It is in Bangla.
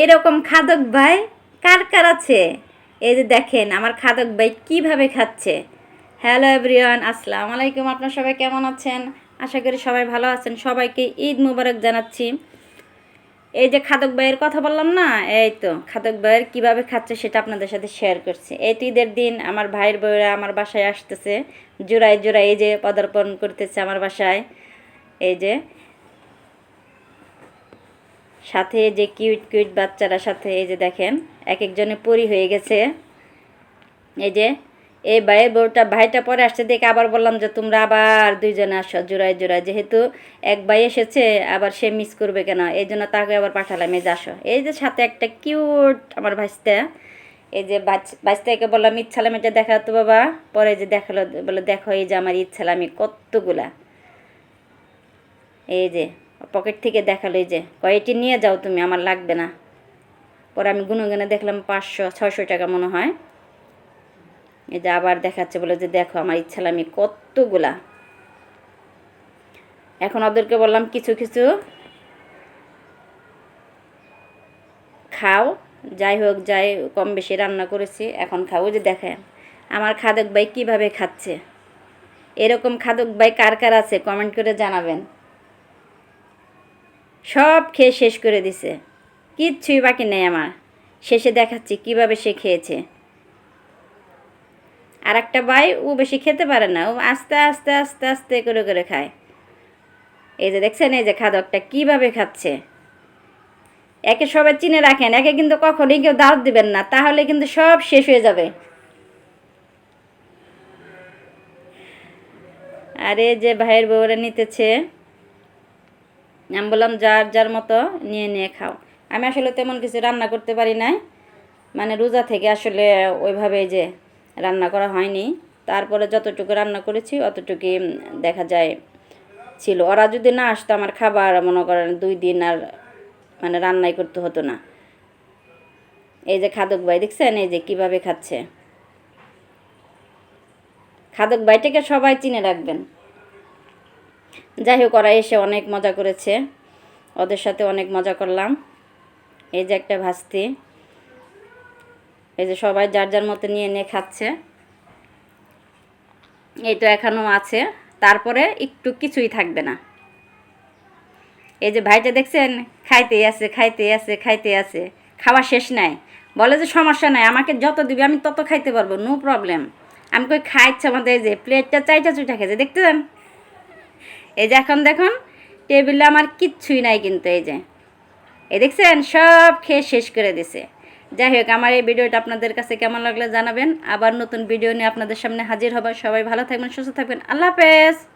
এরকম খাদক ভাই কার কার আছে? এই যে দেখেন, আমার খাদক ভাই কীভাবে খাচ্ছে? হ্যালো এভরিওয়ান আসসালামু আলাইকুম, আপনার সবাই কেমন আছেন? আশা করি সবাই ভালো আছেন। সবাইকে ঈদ মুবারক জানাচ্ছি। এই যে খাদক ভাইয়ের কথা বললাম না, এই তো, খাদক ভাইয়ের কীভাবে খাচ্ছে সেটা আপনাদের সাথে শেয়ার করছি। এই তো ঈদের দিন আমার ভাইয়ের বউরা আমার বাসায় আসতেছে, জোড়ায় জোড়ায় এই যে পদার্পণ করতেছে আমার বাসায়। এই যে সাথে যে কিউট কিউট বাচ্চারা সাথে, এই যে দেখেন, এক একজনে পরি হয়ে গেছে। এই যে এই ভাইয়ের বউটা, ভাইটা পরে আসছে দেখে আবার বললাম যে, তোমরা আবার দুইজনে আসো, জোড়ায় জোড়ায়। যেহেতু এক ভাই এসেছে, আবার সে মিস করবে কেন? এই জন্য তাকে আবার পাঠালাম, এই যে আসো। এই যে সাথে একটা কিউট আমার ভাইস্তা, এই যে বাচ্চাকে বললাম ইচ্ছালাম এটা দেখা তো বাবা। পরে যে দেখাল বলে দেখো, এই যে আমার ইচ্ছালামি কতগুলা। এই যে পকেট থেকে দেখাল যে কয়টি নিয়ে যাও তুমি, আমার লাগবে না। পরে আমি গুনে গুনে দেখলাম পাঁচশো, ছয়শো টাকা মনে হয়। এই যে আবার দেখাচ্ছে, বলে যে দেখো, আমার ইচ্ছালামি কতগুলা। এখন ওদেরকে বললাম, কিছু কিছু খাও, যাই হোক, যাই কম বেশি রান্না করেছি, এখন খাও। যে দেখেন, আমার খাদক ভাই কীভাবে খাচ্ছে? এরকম খাদক ভাই কার কার আছে? কমেন্ট করে জানাবেন। সব খেয়ে শেষ করে দিছে। কিচ্ছুই বাকি নেই আমার। শেষে দেখাচ্ছি কীভাবে সে খেয়েছে। আর একটা ভাই ও বেশি খেতে পারে না, ও আস্তে আস্তে আস্তে আস্তে করে করে খায়। এই যে দেখছেন, এই যে খাদকটা কীভাবে খাচ্ছে। একে সবাই চিনে রাখেন, একে কিন্তু কখনোই কেউ দাওয়াত দিবেন না, তাহলে কিন্তু সব শেষ হয়ে যাবে। আরে যে ভাইয়ের বউরা নিতেছে আমি বললাম, যার যার মতো নিয়ে নিয়ে খাও। আমি আসলে তেমন কিছু রান্না করতে পারি নাই। মানে রোজা থেকে আসলে ওইভাবে যে রান্না করা হয়নি। তারপরে যতটুকু রান্না করেছি, অতটুকুই দেখা যায় ছিল। ওরা যদি না আসতো, আমার খাবার মনে করেন দুই দিন আর মানে রান্নাই করতে হতো না। এই যে খাদক ভাই দেখছেন, এই যে কীভাবে খাচ্ছে? খাদক ভাইটাকে সবাই চিনে রাখবেন। যাই হোক, ওরা এসে অনেক মজা করেছে। ওদের সাথে অনেক মজা করলাম। এই যে একটা ভাস্তি। এই যে সবাই যার যার মতো নিয়ে নিয়ে খাচ্ছে। এই তো এখনও আছে। তারপরে একটু কিছুই থাকবে না। এই যে ভাইটা দেখছেন? খাইতেই আছে খাইতে আছে খাইতে আছে। খাওয়া শেষ নাই। বলে যে সমস্যা নাই, আমাকে যত দিবে আমি তত খাইতে পারব, নো প্রবলেম। আমি কই খাইছে আমাদের এই যে, প্লেটটা চাইটা চুইটা খেয়েছে, দেখতে দেন এই যে এখন দেখুন, টেবিলে আমার কিচ্ছুই নাই কিন্তু এই যে। এই দেখছেন, সব খেয়ে শেষ করে দিছে। যাই হোক, আমার এই ভিডিওটা আপনাদের কাছে কেমন লাগলে জানাবেন। আবার নতুন ভিডিও নিয়ে আপনাদের সামনে হাজির হবার সবাই ভালো থাকবেন, সুস্থ থাকবেন। আল্লাহ হাফেজ।